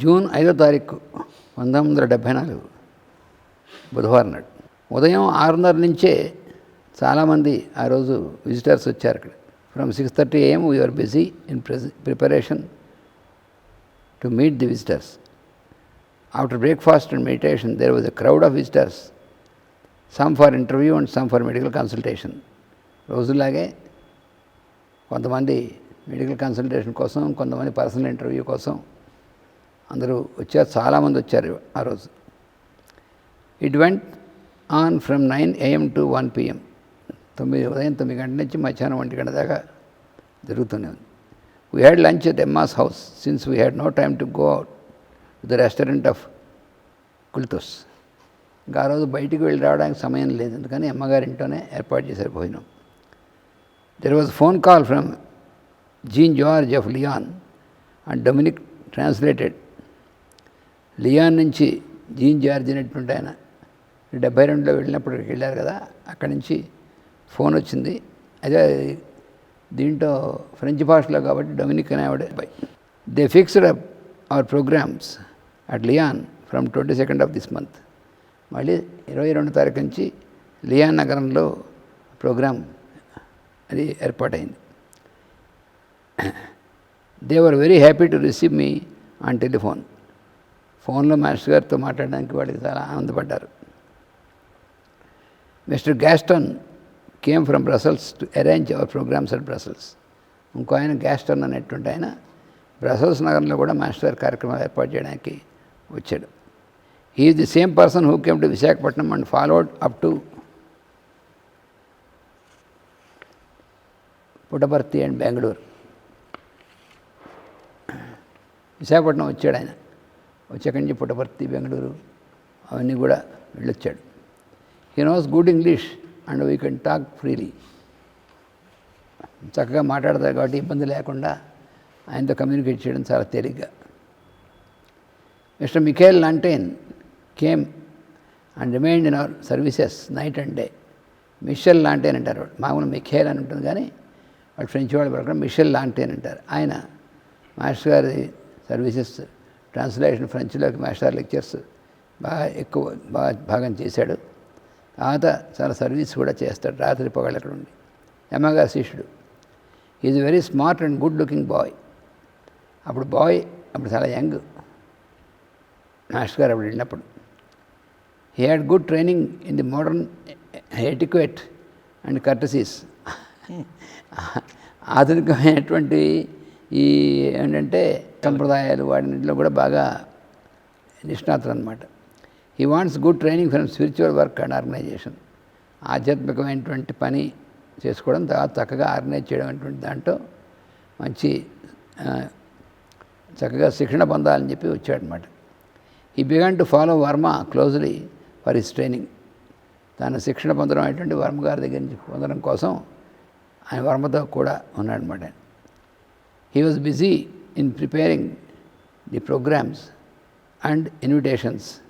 June ఐదో తారీఖు పంతొమ్మిది వందల డెబ్భై నాలుగు బుధవారం నాడు. ఉదయం ఆరున్నర నుంచే చాలామంది ఆ రోజు విజిటర్స్ వచ్చారు ఇక్కడ from six thirty AM we're busy in preparation to meet the visitors after breakfast and meditation there was a crowd of visitors some for interview and some for medical consultation రోజులాగే కొంతమంది medical consultation కోసం కొంతమంది personal interview కోసం అందరూ వచ్చారు చాలామంది వచ్చారు ఆ రోజు. It went on from nine AM to one PM తొమ్మిది ఉదయం తొమ్మిది గంటల నుంచి మధ్యాహ్నం ఒంటి గంట దాకా జరుగుతూనే ఉంది. We had lunch at Emma's house since we had no time to go out the restaurant of Kultos ఇంకా ఆ రోజు బయటికి వెళ్ళి రావడానికి సమయం లేదు అందుకని అమ్మగారి ఇంట్లోనే ఏర్పాటు చేశారు భోజనం. There was phone call from Jean George of Lyon and Dominic translated Lyon నుంచి జీన్ జార్జ్ అనేటువంటి ఆయన డెబ్బై రెండులో వెళ్ళినప్పుడు వెళ్ళారు కదా అక్కడి నుంచి ఫోన్ వచ్చింది. అదే దీంట్లో ఫ్రెంచ్ భాషలో కాబట్టి డొమినిక్ అనేవాడు ఆవిడ they fixed up our programmes at Lyon from twenty second of this month మళ్ళీ ఇరవై రెండు తారీఖు నుంచి లియాన్ నగరంలో ప్రోగ్రామ్ అది ఏర్పాటైంది. They were very happy to receive me on telephone ఫోన్లో మాస్టర్ గారితో మాట్లాడడానికి వాళ్ళకి చాలా ఆనందపడ్డారు. Mister Gaston came from Brussels to arrange our programmes at Brussels. ఇంకో ఆయన గ్యాస్టన్ అనేటువంటి ఆయన బ్రసల్స్ నగరంలో కూడా మాస్టర్ గారి కార్యక్రమాలు ఏర్పాటు చేయడానికి వచ్చాడు. He the same person who came to Visakhapatnam and followed up to Puttaparthi and Bengaluru Visakhapatnam వచ్చాడు ఆయన. వచ్చాక నుంచి పుట్టపర్తి బెంగళూరు. అవన్నీ కూడా వెళ్ళొచ్చాడు. He knows good English and we can talk freely చక్కగా మాట్లాడతారు కాబట్టి ఇబ్బంది లేకుండా ఆయనతో కమ్యూనికేట్ చేయడం చాలా తేలిగ్గా. Mister Michel Lanten came and remind in our services night and day Michel Lanten అంటారు మామూలు మిఖేల్ అని ఉంటుంది కానీ వాడు ఫ్రెంచ్ వాళ్ళు పడకుండా మిషెల్ లాంటేన్ అంటారు. ఆయన మాస్టర్ గారి సర్వీసెస్ ట్రాన్స్లేషన్ ఫ్రెంచ్లోకి మాస్టర్ లెక్చర్స్ బాగా ఎక్కువ బాగా భాగం చేశాడు. తర్వాత చాలా సర్వీస్ కూడా చేస్తాడు. రాత్రి పొగలు అక్కడ ఉండి. యమగా శిష్యుడు. Is very smart and good looking boy అప్పుడు బాయ్ అప్పుడు చాలా యంగ్ మాస్టర్ గారు అప్పుడు వెళ్ళినప్పుడు. He had good training in the modern etiquette and courtesies ఆధునికమైనటువంటి ఈ ఏంటంటే సంప్రదాయాలు వాటిలో కూడా బాగా నిష్ణాతులు అనమాట he wants good training from spiritual work and organisation ఆధ్యాత్మికమైనటువంటి పని చేసుకోవడం తర్వాత చక్కగా ఆర్గనైజ్ చేయడం అనేటువంటి దాంట్లో మంచి చక్కగా శిక్షణ పొందాలని చెప్పి వచ్చాడనమాట ఈ began to follow Varma closely for his training తన శిక్షణ పొందడం అనేటువంటి వర్మ గారి దగ్గర నుంచి పొందడం కోసం ఆయన వర్మతో కూడా ఉన్నాడనమాట he was busy in preparing the programmes and invitations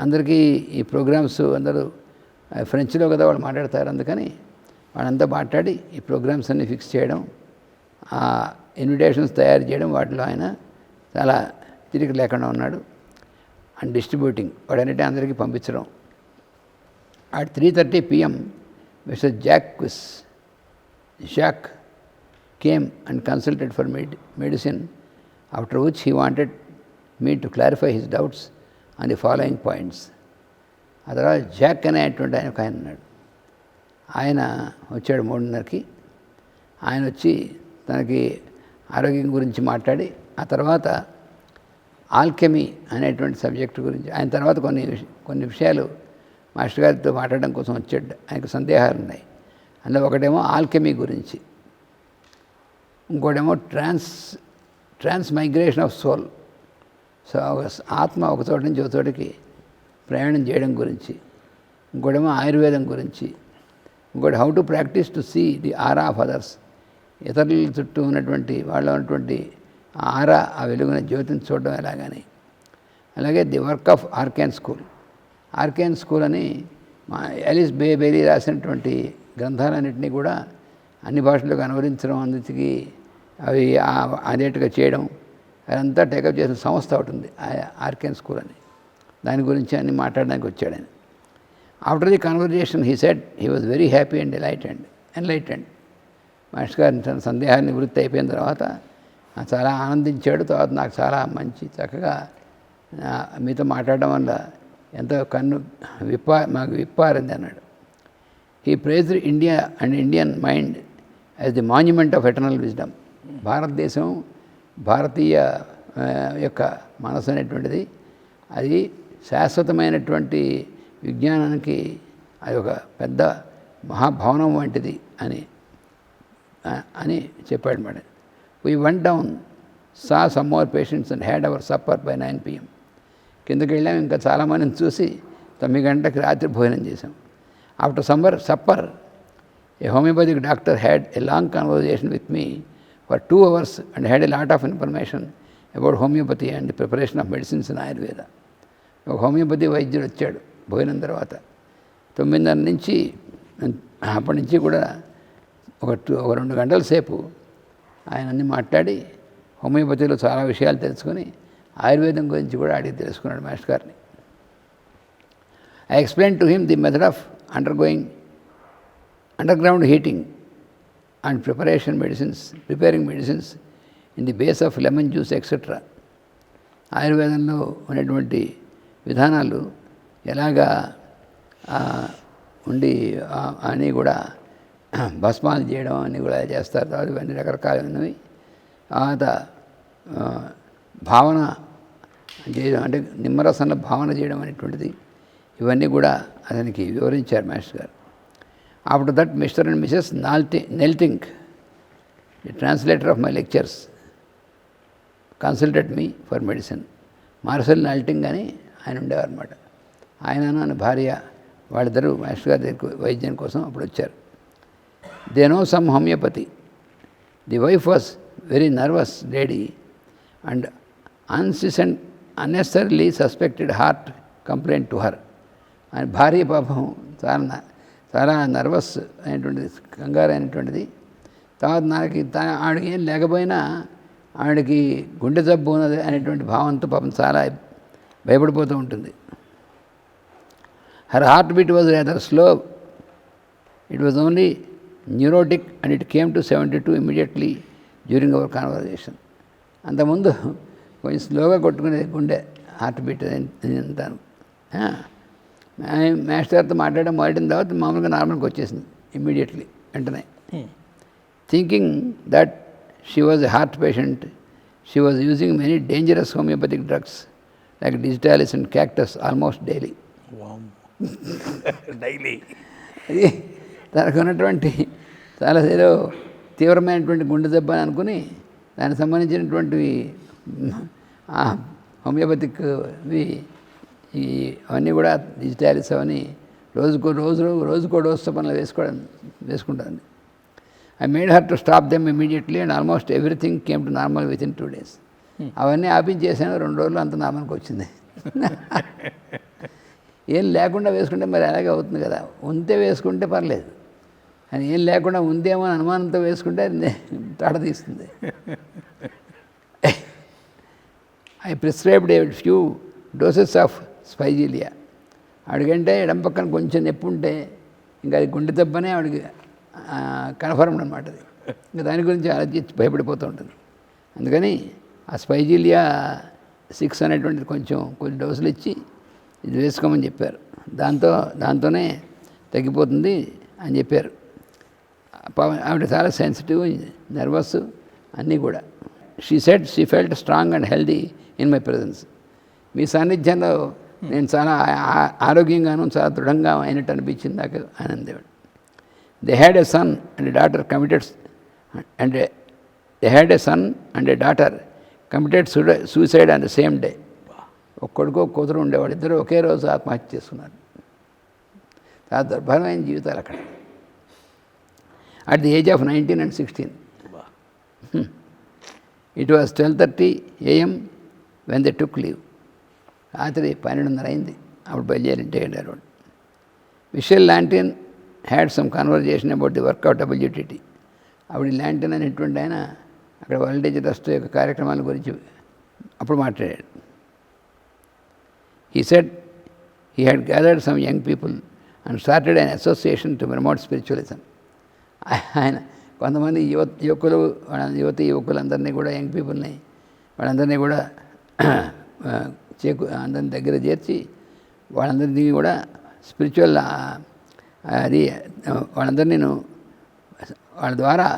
అందరికీ ఈ ప్రోగ్రామ్స్ అందరూ ఫ్రెంచ్లో కదా వాళ్ళు మాట్లాడతారు అందుకని వాళ్ళంతా మాట్లాడి ఈ ప్రోగ్రామ్స్ అన్ని ఫిక్స్ చేయడం ఆ ఇన్విటేషన్స్ తయారు చేయడం వాటిలో ఆయన చాలా తిరిగి లేకుండా ఉన్నాడు. అండ్ డిస్ట్రిబ్యూటింగ్ వాడన్నిటి అందరికీ పంపించడం. At three thirty PM Mister Jacques Jack came and consulted for med- medicine after which he wanted me to clarify his doubts on the following points ఆ తర్వాత జాక్ అనేటువంటి ఆయన ఒక ఆయన ఉన్నాడు. ఆయన వచ్చాడు మూడున్నరకి. ఆయన వచ్చి తనకి ఆరోగ్యం గురించి మాట్లాడి ఆ తర్వాత ఆల్కెమీ అనేటువంటి సబ్జెక్ట్ గురించి ఆయన తర్వాత కొన్ని కొన్ని విషయాలు మాస్టర్ గారితో మాట్లాడడం కోసం వచ్చాడు. ఆయనకు సందేహాలు ఉన్నాయి. అందులో ఒకటేమో ఆల్కెమీ గురించి. ఇంకోటేమో trans transmigration of soul. So ఒక ఆత్మ ఒక చోట నుంచి ఒక చోటికి ప్రయాణం చేయడం గురించి. ఇంకోటేమో ఆయుర్వేదం గురించి. ఇంకోటి how to practise to see the aura of others. ఇతరుల చుట్టూ ఉన్నటువంటి వాళ్ళ ఉన్నటువంటి ఆ ఆరా ఆ వెలుగున జ్యోతిని చూడడం ఎలాగని అలాగే the work of arcane school. Arcane school అని మా ఎలిస్ బే బేరీ రాసినటువంటి గ్రంథాలన్నింటినీ కూడా అన్ని భాషలకు అనువదించడం అందుకి అవి అనేట్టుగా చేయడం అదంతా టేకప్ చేసిన సంస్థ ఒకటి ఉంది ఆర్కెన్ స్కూల్ అని. దాని గురించి అన్ని మాట్లాడడానికి వచ్చాడు ఆయన. After the conversation he set he was very happy and delighted enlightened Mahesh గారి తన సందేహాన్ని నివృత్తి అయిపోయిన తర్వాత చాలా ఆనందించాడు. తర్వాత నాకు చాలా మంచి చక్కగా మీతో మాట్లాడడం వల్ల ఎంతో కన్ను విప్పా మాకు విప్పారింది అన్నాడు. He praise India and Indian mind as the monument of eternal wisdom భారతదేశం భారతీయ యొక్క మనసు అనేటువంటిది అది శాశ్వతమైనటువంటి విజ్ఞానానికి అది ఒక పెద్ద మహాభవనం వంటిది అని అని చెప్పాడు madam we went down saw some our patients and had our supper by nine PM కిందకి వెళ్ళాం ఇంకా చాలామందిని చూసి తొమ్మిది గంటలకు రాత్రి భోజనం చేసాం after summer supper a homeopathic doctor had a long conversation with me for two hours and had a lot of information about homeopathy and preparation of medicines in Ayurveda ఒక హోమియోపతి వైద్యుడు వచ్చాడు పోయిన తర్వాత. తొమ్మిదిన్నర నుంచి అప్పటి నుంచి కూడా ఒక టూ ఒక రెండు గంటల సేపు ఆయన అన్ని మాట్లాడి హోమియోపతిలో చాలా విషయాలు తెలుసుకొని ఆయుర్వేదం గురించి కూడా అడిగి తెలుసుకున్నాడు మాస్టర్ గారిని. I explain to him the method of undergoing underground heating and preparation medicines preparing medicines in the base of lemon juice etcetera ఆయుర్వేదంలో ఉన్నటువంటి విధానాలు ఎలాగా ఉండి అని కూడా భస్మాలు చేయడం అని కూడా చేస్తారు. తర్వాత ఇవన్నీ రకరకాలైనవి. తర్వాత భావన చేయడం అంటే నిమ్మరసంలో భావన చేయడం అనేటువంటిది. ఇవన్నీ కూడా అతనికి వివరించారు మాస్టర్ గారు. After that Mister and Mrs Nalty Nelting the translator of my lectures consulted me for medicine Marcel Nalting అని ఆయన ఉండేవారనమాట ఆయన ఆయన భార్య వాళ్ళిద్దరూ మాస్టర్ గారి దగ్గరికి వైద్యం కోసం అప్పుడు వచ్చారు. They know some homeopathy the wife was very nervous lady and insistent unnecessarily suspected heart complaint to her ఆయన భార్య పాపం చాలా చాలా నర్వస్ అయినటువంటిది కంగారు అయినటువంటిది తర్వాత నాకు తన ఆవిడకి ఏం లేకపోయినా ఆవిడకి గుండె జబ్బు ఉన్నది అనేటువంటి భావంతో పాపం చాలా భయపడిపోతూ ఉంటుంది. Her heart beat was rather slow. It was only neurotic and it came to seventy two immediately during our conversation. అంతకుముందు కొంచెం స్లోగా కొట్టుకునేది గుండె హార్ట్ బీట్ అంటాను మాస్టర్తో మాట్లాడడం మొదటిన తర్వాత మామూలుగా నార్మల్గా వచ్చేసింది ఇమ్మీడియట్లీ వెంటనే. Thinking that she was a heart patient she was using many dangerous homeopathic drugs like digitalis and cactus almost daily daily అది తనకు ఉన్నటువంటి చాలా ఏదో తీవ్రమైనటువంటి గుండె దెబ్బ అని అనుకుని దానికి సంబంధించినటువంటివి ఆ హోమియోపతిక్ ఇవి ఈ అవన్నీ కూడా డిజిటాలిస్ అవన్నీ రోజుకో రోజు రోజుకో డోస్ చొప్పున వేసుకోవడం వేసుకుంటుంది I made her to stop them immediately and almost everything came to normal within two days అవన్నీ ఆపించేసాను రెండు రోజులు అంత నార్మల్కి వచ్చింది. ఏం లేకుండా వేసుకుంటే మరి అలాగే అవుతుంది కదా. ఉంటే వేసుకుంటే పర్లేదు. అని ఏం లేకుండా ఉందేమో అని అనుమానంతో వేసుకుంటే తడ తీస్తుంది. I prescribed a few doses of spigelia ఆవిడకంటే ఎడం పక్కన కొంచెం నొప్పి ఉంటే ఇంకా అది గుండె దెబ్బనే ఆవిడకి కన్ఫర్మ్డ్ అనమాట అది. ఇంకా దాని గురించి ఆలోచించి భయపడిపోతూ ఉంటుంది. అందుకని ఆ స్పైజీలియా సిక్స్ అనేటువంటిది కొంచెం కొన్ని డోసులు ఇచ్చి ఇది వేసుకోమని చెప్పారు. దాంతో దాంతోనే తగ్గిపోతుంది అని చెప్పారు. పవన్ ఆవిడ చాలా సెన్సిటివ్ నర్వస్ అన్నీ కూడా. She said she felt strong and healthy in my presence మీ సాన్నిధ్యంలో నేను చాలా ఆరోగ్యంగాను చాలా దృఢంగా అయినట్టు అనిపించింది నాకు ఆనందేవుడు. They had a son and daughter committed and they had a son and a daughter committed suicide on the same day ఒక కొడుకు ఒక కూతురు ఉండేవాడు ఇద్దరు ఒకే రోజు ఆత్మహత్య చేసుకున్నారు. చాలా దుర్భరమైన జీవితాలు అక్కడ. At the age of nineteen and sixteen it was twelve thirty AM when they took leave రాత్రి పన్నెండున్నర అయింది. అప్పుడు బయలుదేరి ఇంటికి వెళ్ళారు వాళ్ళు Michel Lantin had some conversation about the work out WTT అప్పుడు ఈ లాంటిన్ అనేటువంటి ఆయన అక్కడ వరల్డేజ్ ట్రస్ట్ యొక్క కార్యక్రమాల గురించి అప్పుడు మాట్లాడాడు. He said he had gathered some young people and started an association to promote spiritualism ఆయన కొంతమంది యువ యువకులు యువత యువతి యువకులందరినీ కూడా యంగ్ పీపుల్ని వాళ్ళందరినీ కూడా చేకు అందరిని దగ్గర చేర్చి వాళ్ళందరినీ కూడా స్పిరిచువల్ అది వాళ్ళందరినీ నేను వాళ్ళ ద్వారా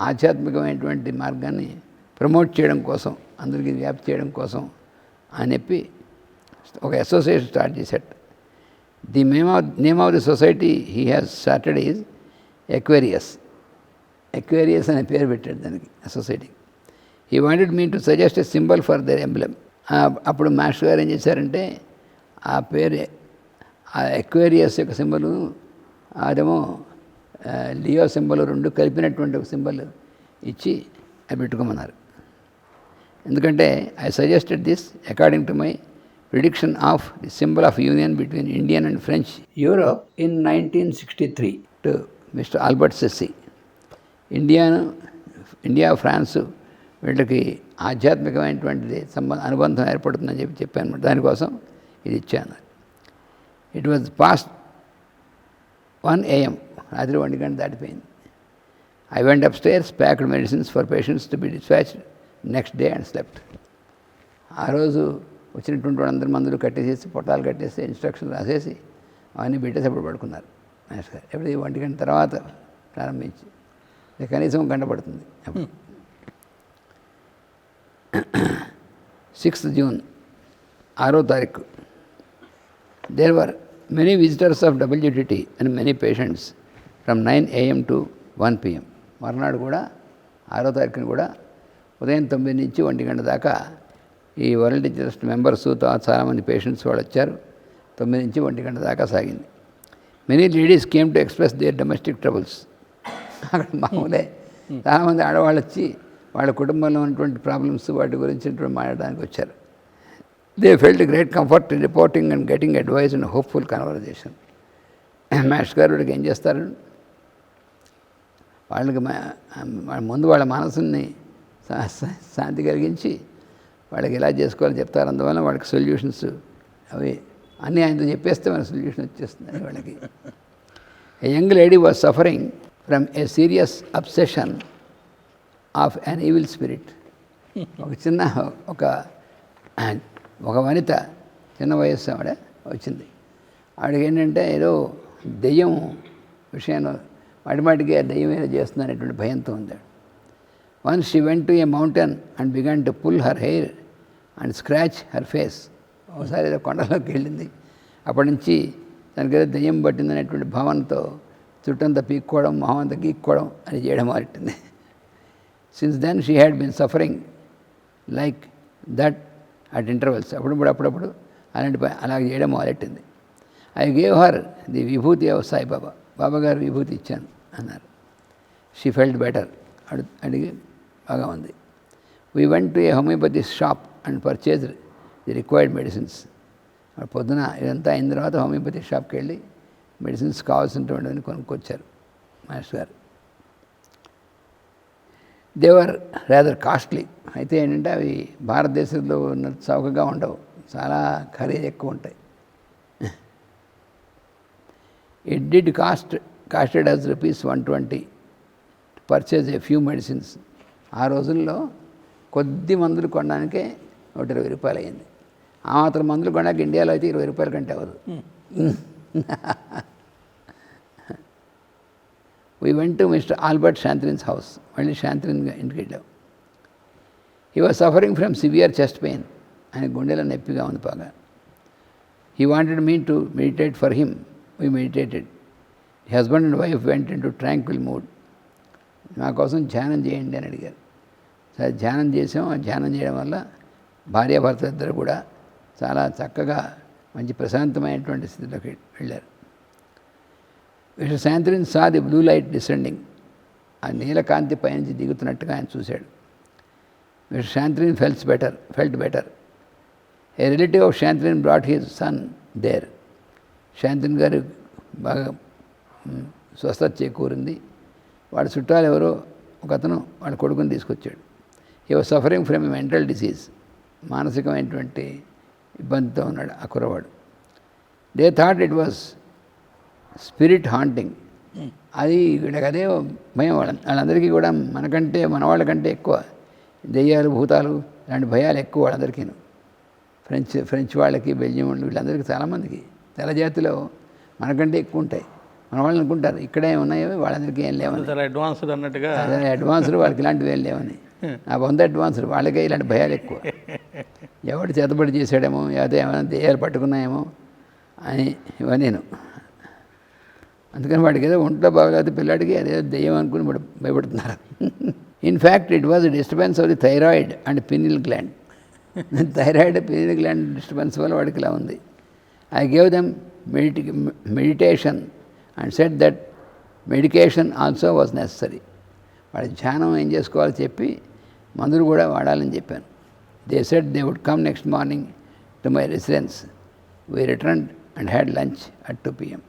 ఆధ్యాత్మికమైనటువంటి మార్గాన్ని ప్రమోట్ చేయడం కోసం అందరికీ వ్యాప్తి చేయడం కోసం అని చెప్పి ఒక అసోసియేషన్ స్టార్ట్ చేశాడు. The name of name of the society he has started is Aquarius Aquarius అనే పేరు పెట్టాడు దానికి సొసైటీ సొసైటీకి he wanted me to suggest a symbol for their emblem అప్పుడు మాస్టర్ గారు ఏం చేశారంటే ఆ పేరు ఆ ఎక్వేరియస్ యొక్క సింబలు అదేమో లియో సింబల్ రెండు కలిపినటువంటి ఒక సింబల్ ఇచ్చి అవి పెట్టుకోమన్నారు. ఎందుకంటే I suggested this according to my prediction of the symbol of union between Indian and French Europe in nineteen sixty three to mister Albert Sessi ఇండియాను ఇండియా ఫ్రాన్స్ వీళ్ళకి ఆధ్యాత్మికమైనటువంటిది సంబంధ అనుబంధం ఏర్పడుతుందని చెప్పి చెప్పాను దానికోసం ఇది ఇచ్చాను. It was past one AM రాత్రి ఒంటి గంట దాటిపోయింది. I went upstairs packed medicines for patients to be dispatched next day and slept ఆ రోజు వచ్చినటువంటి వాళ్ళందరి మందులు కట్టేసేసి పొట్టాలు కట్టేసి ఇన్స్ట్రక్షన్ రాసేసి అవన్నీ పెట్టేసి అప్పుడు పడుకున్నారు. మాస్టర్ గారు ఎప్పుడు ఒంటి గంట తర్వాత ప్రారంభించి కనీసం గంట పడుతుంది. Hmm. సిక్స్త్ జూన్ ఆరో తారీఖు. There were many visitors of WTT and many patients from nine AM to one PM మర్నాడు కూడా ఆరో తారీఖున కూడా ఉదయం తొమ్మిది నుంచి ఒంటి గంట దాకా ఈ వరల్డ్ ట్రస్ట్ మెంబర్స్ చాలామంది పేషెంట్స్ వాళ్ళు వచ్చారు. తొమ్మిది నుంచి ఒంటి గంట దాకా సాగింది. Many ladies came to express their domestic troubles అక్కడ మామూలే. చాలామంది ఆడవాళ్ళు వచ్చి వాళ్ళ కుటుంబంలో ఉన్నటువంటి ప్రాబ్లమ్స్ వాటి గురించి మాట్లాడడానికి వచ్చారు. They felt great comfort in reporting and getting advice and hopeful conversation master garu వీడికి ఏం చేస్తారు? వాళ్ళకి ముందు వాళ్ళ మనసుని శాంతి కలిగించి వాళ్ళకి ఎలా చేసుకోవాలో చెప్తారు. అందువల్ల వాళ్ళకి సొల్యూషన్స్ అవి అన్నీ ఆయనతో చెప్పేస్తే మన సొల్యూషన్ వచ్చేస్తుంది వాళ్ళకి. Young lady was suffering from a serious obsession of an evil spirit. ఒక చిన్న ఒక ఒక వనిత చిన్న వయస్సు ఆవిడ వచ్చింది. ఆవిడకి ఏంటంటే ఏదో దెయ్యం విషయంలో మాటిమాటికి ఆ దెయ్యం ఏదో చేస్తున్నారనేటువంటి భయంతో ఉంది once she went to a mountain and began to pull her hair and scratch her face ఒకసారి ఏదో కొండలోకి వెళ్ళింది. అప్పటి నుంచి దానికి ఏదో దెయ్యం పట్టిందనేటువంటి భావనతో చుట్టంతా పీక్కోవడం మొహం అంతా గీక్కోవడం అని చేయడం మారింది since then she had been suffering like that at intervals అప్పుడప్పుడు అప్పుడప్పుడు అలాంటి ప- అలాగే చేయడం మొదలెట్టింది. I gave her the vibhuti of Saibaba Baba గారు విభూతి ఇచ్చాను అన్నారు. షీ ఫెల్ట్ బెటర్ అడు అడిగి బాగా ఉంది. We went to a homeopathy shop and purchase the required medicines పొద్దున ఇదంతా అయిన తర్వాత హోమియోపతి షాప్కి వెళ్ళి మెడిసిన్స్ కావాల్సినటువంటివన్నీ కొనుక్కొచ్చారు. మాస్టర్ గారు. దేవర్ రాదర్ కాస్ట్లీ అయితే ఏంటంటే అవి భారతదేశంలో ఉన్న చౌకగా ఉండవు. చాలా ఖరీదు ఎక్కువ ఉంటాయి. It did cost costed as rupees one twenty purchase a few medicines ఆ రోజుల్లో కొద్ది మందులు కొనడానికే నూట ఇరవై రూపాయలు అయింది ఆ మాత్రం మందులు కొనడానికి ఇండియాలో అయితే ఇరవై రూపాయల కంటే అవ్వదు. We went to mister Albert Santrin's house మళ్ళీ శాంత్రిన్ ఇంటికి వెళ్ళాం he was suffering from severe chest pain ఆయన గుండెలో నొప్పిగా ఉంది బాగా. He wanted me to meditate for him we meditated husband and wife went into tranquil mood నా కోసం ధ్యానం చేయండి అని అడిగారు. సరే ధ్యానం చేసాం ఆ ధ్యానం చేయడం వల్ల భార్యాభర్త ఇద్దరు కూడా చాలా చక్కగా మంచి ప్రశాంతమైనటువంటి స్థితిలోకి వెళ్ళారు. విష సాయంత్రం saw the blue light descending ఆ నీలకాంతి పైనుంచి దిగుతున్నట్టుగా ఆయన చూశాడు. విష Santrin feels better felt better a relative of Santrin brought his son there Santin garu బాగా స్వస్థ స్వస్థత చేకూరింది. వాడి చుట్టాలు ఎవరో ఒక అతను వాడి కొడుకుని తీసుకొచ్చాడు. He was suffering from a mental disease మానసికమైనటువంటి ఇబ్బందితో ఉన్నాడు ఆ కుర్రవాడు. They thought it was spirit haunting. అది అదే భయం వాళ్ళ వాళ్ళందరికీ కూడా మనకంటే మన వాళ్ళకంటే ఎక్కువ. దెయ్యాలు భూతాలు ఇలాంటి భయాలు ఎక్కువ వాళ్ళందరికీ ఫ్రెంచ్ ఫ్రెంచ్ వాళ్ళకి బెల్జియం వాళ్ళు వీళ్ళందరికీ చాలామందికి. తెల్ల జాతిలో మనకంటే ఎక్కువ ఉంటాయి. మన వాళ్ళు అనుకుంటారు ఇక్కడే ఉన్నాయో వాళ్ళందరికీ ఏం లేవని. చాలా అడ్వాన్స్డ్ అన్నట్టుగా. అడ్వాన్స్డ్ వాళ్ళకి ఇలాంటివి ఏం లేవని. నా వంద అడ్వాన్స్డ్ వాళ్ళకే ఇలాంటి భయాలు ఎక్కువ. ఎవడు చేతబడి చేసాడేమో లేకపోతే ఏమైనా దెయ్యాలు పట్టుకున్నాయేమో అని ఇవన్నీ నేను అందుకని వాడికి ఏదో ఒంట్లో బాగలేకపోతే పిల్లాడికి అదే దెయ్యం అనుకుని భయపడుతున్నారు. In fact it was disturbance of the thyroid and pineal gland thyroid pineal gland disturbance వల్ల వాడికి ఇలా ఉంది. I gave them medi meditation and said that medication also was necessary వాడి ధ్యానం ఏం చేసుకోవాలో చెప్పి మందులు కూడా వాడాలని చెప్పాను. They said they would come next morning to my residence we return and had lunch at two PM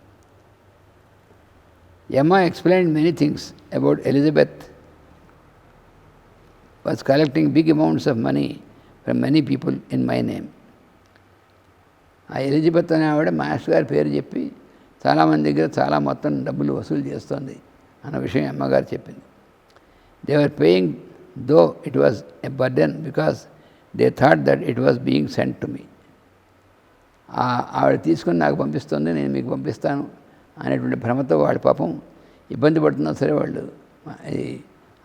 Emma explained many things about Elizabeth was collecting big amounts of money from many people in my name. ఆ Elizabeth అనే ఆవిడ master గారి పేరు చెప్పి చాలామంది దగ్గర చాలా మొత్తం డబ్బులు వసూలు చేస్తోంది అన్న విషయం అమ్మగారు చెప్పింది. They are paying though it was a burden because they thought that it was being sent to me ఆ- ఆవిడ తీసుకొని నాకు పంపిస్తుంది నేను మీకు పంపిస్తాను. అనేటువంటి భ్రమతో వాడి పాపం ఇబ్బంది పడుతున్నా సరే వాళ్ళు ఈ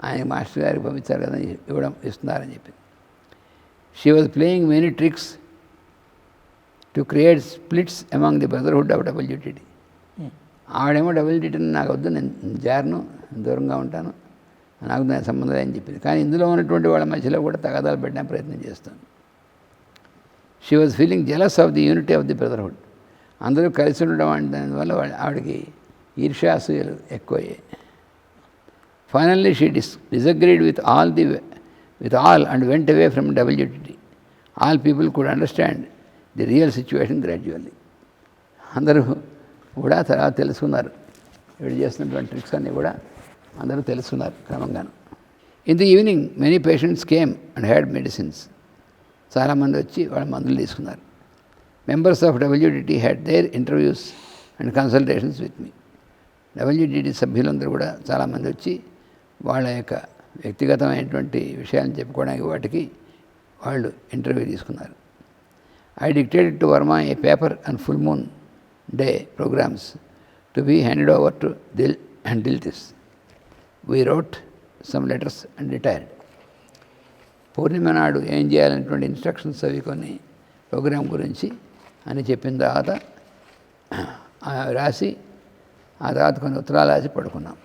ఆయన మాస్టర్ గారికి పంపించారు కదా ఇవ్వడం ఇస్తున్నారని చెప్పి. She was playing many tricks to create splits among the brotherhood of WTT ఆవిడేమో డబ్ల్యూటీటీని నాకు వద్దు నేను జారను దూరంగా ఉంటాను నాకు దాని సంబంధం లేదని చెప్పింది. కానీ ఇందులో ఉన్నటువంటి వాళ్ళ మధ్యలో కూడా తగాదాలు పెట్టడానికి ప్రయత్నం చేస్తాను. She was feeling jealous of the unity of the brotherhood అందరూ కలిసి ఉండడం అంటే దానివల్ల ఆవిడకి ఈర్ష్యాసూయలు ఎక్కువయ్యాయి. Finally she dis disagreed with all the with all and went away from WTT all people could understand the real situation gradually అందరూ కూడా తర్వాత తెలుసుకున్నారు వీడు చేస్తున్నటువంటి ట్రిక్స్ అన్నీ కూడా అందరూ తెలుసుకున్నారు క్రమంగాను. In the evening many patients came and had medicines చాలామంది వచ్చి వాళ్ళ మందులు తీసుకున్నారు. Members of WDT had their interviews and consultations with me WDT సభ్యులందరూ కూడా చాలామంది వచ్చి వాళ్ళ యొక్క వ్యక్తిగతమైనటువంటి విషయాలను చెప్పుకోవడానికి వాటికి వాళ్ళు ఇంటర్వ్యూ తీసుకున్నారు I dictated to Varma a paper and full moon day programmes to be handed over to Dil and Diltis we wrote some letters and retired పూర్ణిమ నాడు ఏం చేయాలనేటువంటి ఇన్స్ట్రక్షన్స్ అవి కొన్ని ప్రోగ్రాం గురించి అని చెప్పిన తర్వాత రాసి ఆ తర్వాత కొన్ని ఉత్తరాలు రాసి పడుకున్నాం.